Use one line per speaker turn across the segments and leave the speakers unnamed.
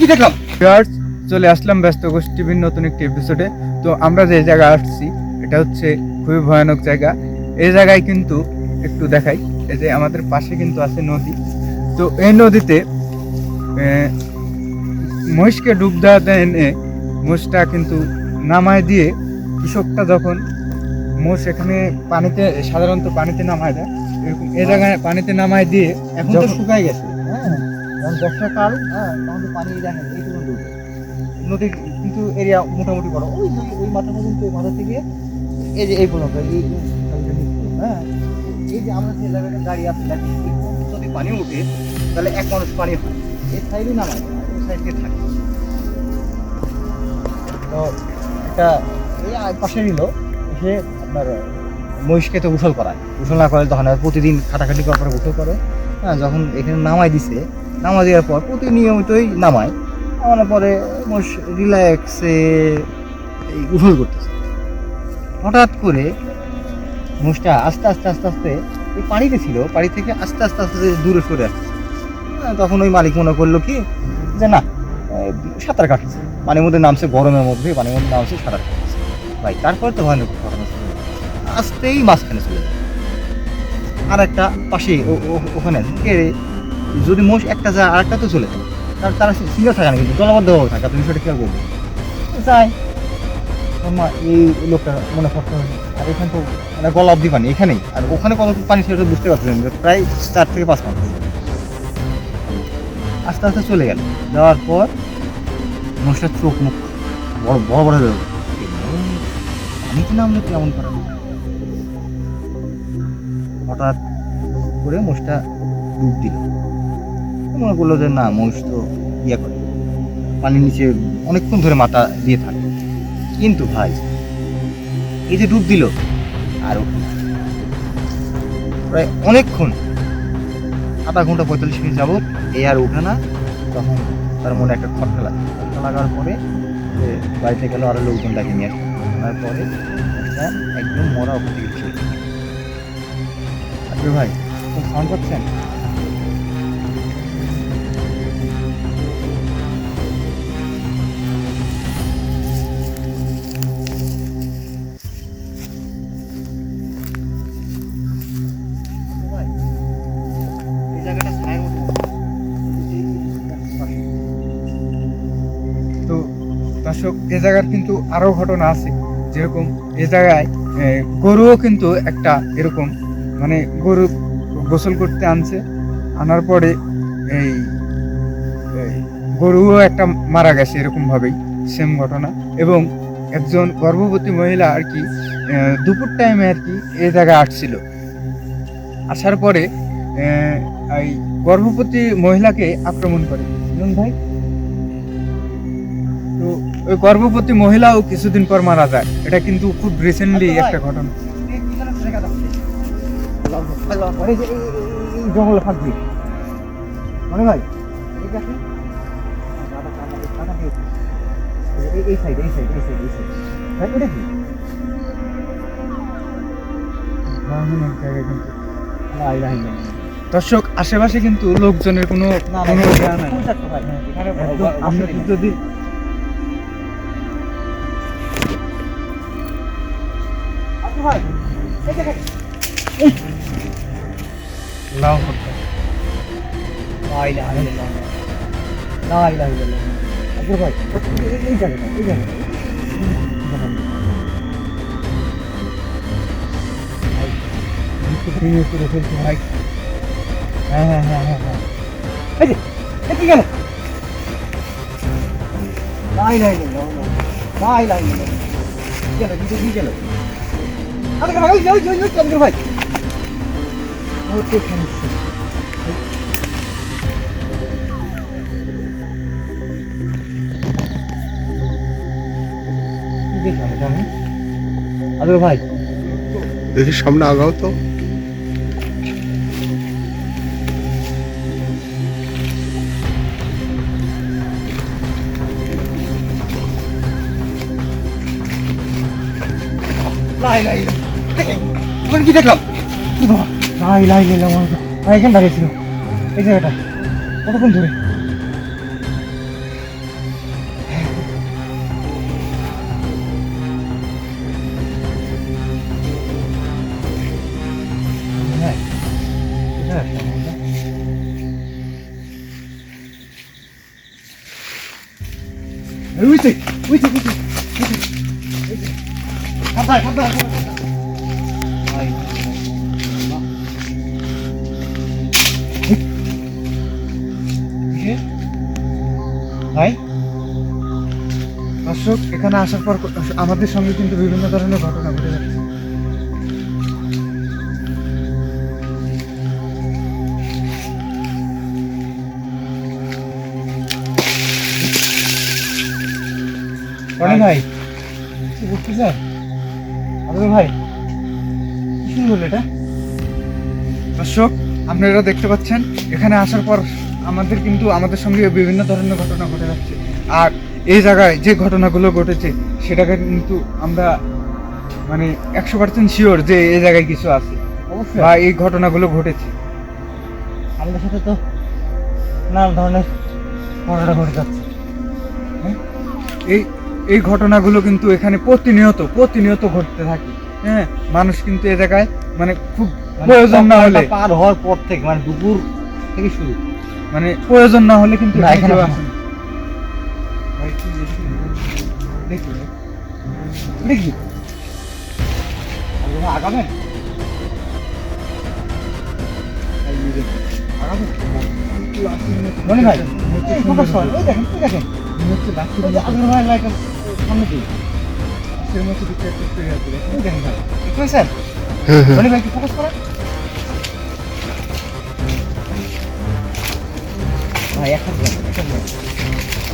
কি দেখলাম?
চলে আসলাম ব্যস্ত গোষ্ঠী টিভির নতুন একটি এপিসোডে তো আমরা যে জায়গায় আসছি এটা হচ্ছে খুবই ভয়ানক জায়গা। এই জায়গায় কিন্তু একটু দেখাই এই যে আমাদের পাশে কিন্তু আছে নদী। তো এই নদীতে মহিষকে ডুব দেওয়াতে এনে মোষটা কিন্তু নামায় দিয়ে কৃষকটা যখন মোষ এখানে পানিতে সাধারণত পানিতে নামায় দেয় এরকম এই জায়গায় পানিতে নামায় দিয়ে
এখন তো শুকাই গেছে। হ্যাঁ। বর্ষাকাল হ্যাঁ তখন তো পানি দেখেন, এই পর্যন্ত উঠে নদীর কিন্তু এরিয়া মোটামুটি বড়। ওই ওই মাথা পর্যন্ত মাথা থেকে এই যে এই পর্যন্ত, এই হ্যাঁ। এই যে আমরা যে জায়গাটা দাঁড়িয়ে আছি যদি পানি উঠে, তাহলে এক মানুষ পানি হয়। এই সাইডে নামায় ওই সাইড থাকে। তো একটা এই পাশে নিল সে আপনার মহিষকে তো গোসল করায়। গোসল না করে তখন প্রতিদিন খাটাখাটি করার পরে গোসল করে। হ্যাঁ যখন এখানে নামাই দিছে নামা দেওয়ার পর প্রতিনিয়মিতই নামায়। নামানোর পরে মহিষ রিল্যাক্সে এই গোসল করতেছে। হঠাৎ করে মহিষটা আস্তে আস্তে আস্তে আস্তে এই পানিতে ছিল পানি থেকে আস্তে আস্তে আস্তে দূরে সরে আসছে। হ্যাঁ, তখন ওই মালিক মনে করল কি যে না সাঁতার কাটছে। পানির মধ্যে নামছে গরমের মধ্যে পানির মধ্যে নামছে সাঁতার কাটছে। ভাই তারপরে তো ভয়ানক ঘটনা হলো। আসতেই মাঝখানে চলে যায়। আর একটা পাশে ওখানে কে রে? যদি মোষ একটা যায় আর একটা তো চলে যায়। তার তারা সিঙ্গেল থাকে না কিন্তু দলবদ্ধভাবে থাকে। আপনি বিষয়টা খেয়াল করবেন যায় এই লোকটা মনে হবে। আর এখানে তো মানে গলা অব্দি পানি, এখানেই। আর ওখানে কত পানি সেটা বুঝতে পারছেন যে প্রায় চার থেকে পাঁচ মাস। আস্তে আস্তে চলে গেল। যাওয়ার পর মোষটার চোখ মুখ বড় বড় বড় হয়ে আমি কি নামলে কেমন করে হঠাৎ করে মোষটা ডুব দিল। মনে করল যে না মোষ তো ইয়ে করে। পানির নিচে অনেকক্ষণ ধরে মাথা দিয়ে থাকে। কিন্তু ভাই, এই যে ডুব দিল, আর প্রায় অনেকক্ষণ, আধা ঘণ্টা পঁয়তাল্লিশ মিনিট যাবত এই আর উঠে না, তখন তার মনে একটা খটকা লাগে। খটকা লাগার পরে বাড়িতে গেল, আরও লোকজন ডাকে নিয়ে আসলো। আনার পরে একদম মরা ওখান থেকে আচ্ছা ভাই সাউন্ড পাচ্ছেন?
দর্শক, এ জায়গার কিন্তু আরও ঘটনা আছে। যেরকম এ জায়গায় গরুও কিন্তু একটা এরকম মানে গরু গোসল করতে আনছে। আনার পরে এই গরুও একটা মারা গেছে এরকম ভাবেই সেম ঘটনা। এবং একজন গর্ভবতী মহিলা আর কি দুপুর টাইমে আর কি এ জায়গায় আসছিল। আসার পরে এই গর্ভবতী মহিলাকে আক্রমণ করে। ভাই? ওই গর্ভবতী মহিলাও কিছুদিন পর মারা যায়। এটা কিন্তু খুব রিসেন্টলি
আচ্ছা
একটা ঘটনা।
জঙ্গলে মনে ভাই এই সাইড এই সাইড এই সাইড এই সাইড ভাই এটা কি
দর্শক আশেপাশে কিন্তু লোকজনের কোনো কোনো
না ভাই এই দেখেন
লাউ হত্যা।
লা ইলাহা ইল্লাল্লাহ লা ইলাহা ইল্লাল্লাহ আচ্ছা ভাই এই- এই জায়গাটা এই জায়গাটা
ভেঙে করে ফেলছে ভাই
হ্যাঁ হ্যাঁ হ্যাঁ হ্যাঁ হ্যাঁ এই যে এ কি গেল নাই নাই নাই নাই নাই নাই গেল দিতে দিয়ে গেল আরে ভাই ভাই দেখি
সামনে আগাও তো।
লাই লাই। তুমি কি দেখলাম? লাই লাই লাই এখানে দাঁড়িয়েছিল এই জায়গাটা কতক্ষণ ধরে?
দর্শক, এখানে আসার পর আমাদের সঙ্গে কিন্তু বিভিন্ন ধরনের ঘটনা ঘটে যাচ্ছে।
ভাই বুঝতেছেন আদর ভাই, কি হলো এটা।
দর্শক, আপনারা দেখতে পাচ্ছেন, এখানে আসার পর আমাদের কিন্তু, আমাদের সঙ্গে বিভিন্ন ধরনের ঘটনা ঘটে যাচ্ছে। আর এই জায়গায় যে ঘটনাগুলো ঘটেছে সেটাকে কিন্তু আমরা মানে একশো পার্সেন্ট শিওর যে এই জায়গায় কিছু আছে
অবশ্যই।
বা এই ঘটনাগুলো ঘটেছে।
আমাদের সাথে তো নানা ধরনের ঘটনা ঘটে যাচ্ছে।
এই এই ঘটনাগুলো কিন্তু এখানে প্রতিনিয়ত প্রতিনিয়ত ঘটতে থাকে। হ্যাঁ মানুষ কিন্তু এ জায়গায় মানে খুব
মানে
প্রয়োজন না হলে
পার হওয়ার পর থেকে মানে দুপুর থেকে শুরু।
মানে প্রয়োজন না হলে কিন্তু এখানে দেখি? দেখি,
ভাই আগাবেন ভাই ফোকাস করেন এই দেখেন ঠিক আছে যে আদর ভাই লাইক সামনে দিই
একটা।
দেখেন ভাই। দেখতে পাচ্ছেন
হ্যাঁ হ্যাঁ।
ভাই কি ফোকাস করেন? ভাই এক হাত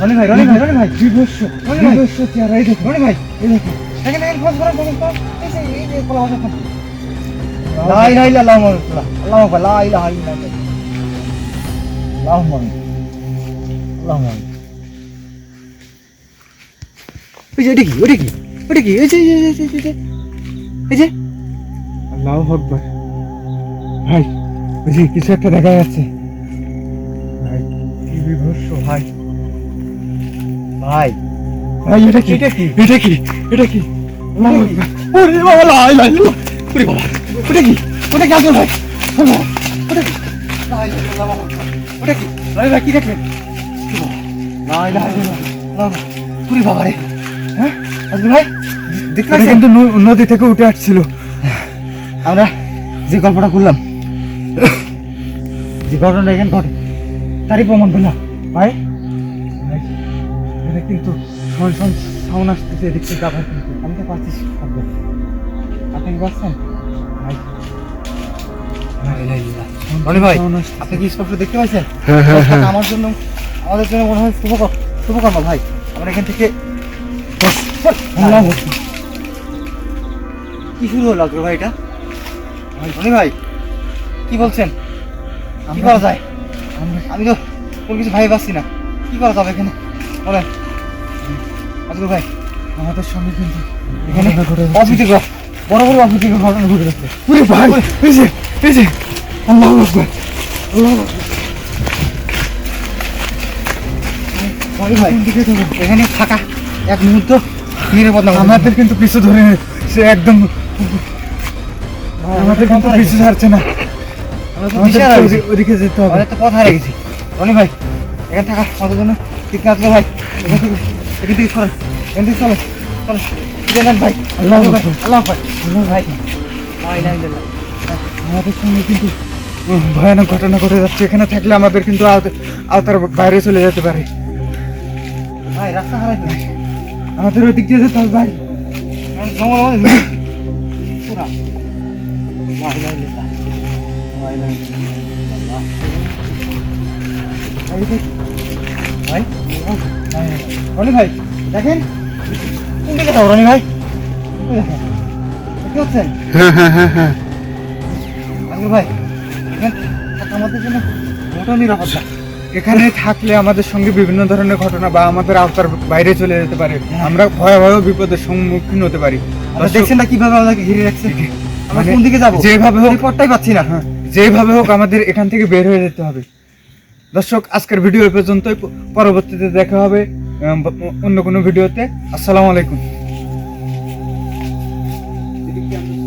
রনি ভাই রনি ভাই রনি ভাই ভাই
বিভৎস চেহারা, এই দেখো।
রনি ভাই এই দেখো এখানে এখানে খোঁজ করেন খোঁজ করেন এই যে এই যে কলা বাজার লা ইলাহা ইল্লাল্লাহ মুহাম্মাদুর আল্লাহু আকবার লা ইলাহা ইল্লাল্লাহ আল্লাহুম্মা আমিন ওই যে ওটা কি ওটা কি ওটা কি এই যে এই যে
আল্লাহু আকবার। ভাই ওই যে কিছু একটা দেখা যাচ্ছে ভাই কি বিভৎস ভাই
ভাই
ভাই এটা কি
এটা কি?
এটা কি এটা কি ওরে বাবা লা ইলাহা ইল্লাল্লাহ। ওরে বাবা
ওটা কি ওটা কি আব্দুল ভাই ওটা কি ওটা কি কি দেখলেন বাবা রে হ্যাঁ ভাই দেখতে
কিন্তু নদী থেকে উঠে আসছিল
আমরা যে গল্পটা করলাম যে ঘটনা এখানে ঘটে তারই প্রমাণ পেলাম ভাই
কিন্তু সাউন্ড আসতেছে এদিক থেকে আবার কিন্তু।
আমি তো পাচ্ছি আপনি কি পাচ্ছেন
ভাই।
রনি ভাই। আপনি কি স্পষ্ট দেখতে পাচ্ছেন
হ্যাঁ হ্যাঁ হ্যাঁ।
আমার জন্য আমাদের জন্য মনে হয় শুভকর্ম ভাই। আমরা এখান থেকে কি শুরু হলো ভাই এটা? রনি ভাই কি বলছেন? কি করা যায়? আমি তো কোনো কিছু ভাই পাচ্ছি না। কি করা যাবে এখানে? বলেন। আব্দুল ভাই
আমাদের সঙ্গে কিন্তু
এখানে। অপ্রীতিকর বড় বড় অপ্রীতিকর ঘটনা ঘটে যাচ্ছে।
ওরে ভাই! এই যে এই যে আল্লাহ আকবার আল্লাহ
ভাই এখানে থাকা এক মুহূর্ত নিরাপদ না।
আমাদের কিন্তু পিছু ধরে সে একদম আমাদের কিন্তু পিছু ছাড়ছে না। ওদিকে যেতে হবে।
তো পথ হারিয়ে গেছি। রনি ভাই এখানে থাকা আমাদের জন্য ঠিক আসলে ভাই। এখান থেকে এখান থেকে সরেন এখান থেকে চলো চলো ভাই,
আল্লাহ
ভাই। আল্লাহ ভাই আল্লাহ ভাই।
আমাদের সঙ্গে কিন্তু ভয়ানক ঘটনা ঘটে যাচ্ছে। এখানে থাকলে আমাদের কিন্তু আওতা- আওতার বাইরে চলে যেতে পারে।
ভাই, রাস্তা হারাই ফেলেছি।
আমাদের ওই দিক দিয়ে যেতে হবে ভাই।
জঙ্গল ভাই, রনি ভাই দেখেন? রনি ভাই।
হ্যাঁ হ্যাঁ হ্যাঁ হ্যাঁ।
ভাই আমাদের জন্য মোটা নিরাপত্তা
এখানে থাকলে আমাদের সঙ্গে বিভিন্ন ধরনের ঘটনা বা আমাদের আওতার বাইরে চলে যেতে পারে। আমরা ভয়াবহ বিপদের সম্মুখীন হতে পারি।
আপনারা দেখছেন না কীভাবে আমাদেরকে ঘিরে রাখছে? আমরা
মানে
কোন দিকে যাব?
যেভাবে হোক-
পথটাই পাচ্ছি না।
হ্যাঁ, যেভাবে হোক আমাদের এখান থেকে বের হয়ে যেতে হবে। দর্শক আজকের ভিডিও পর্যন্তই। পরবর্তীতে দেখা হবে অন্য কোনো ভিডিওতে। আসসালামু আলাইকুম।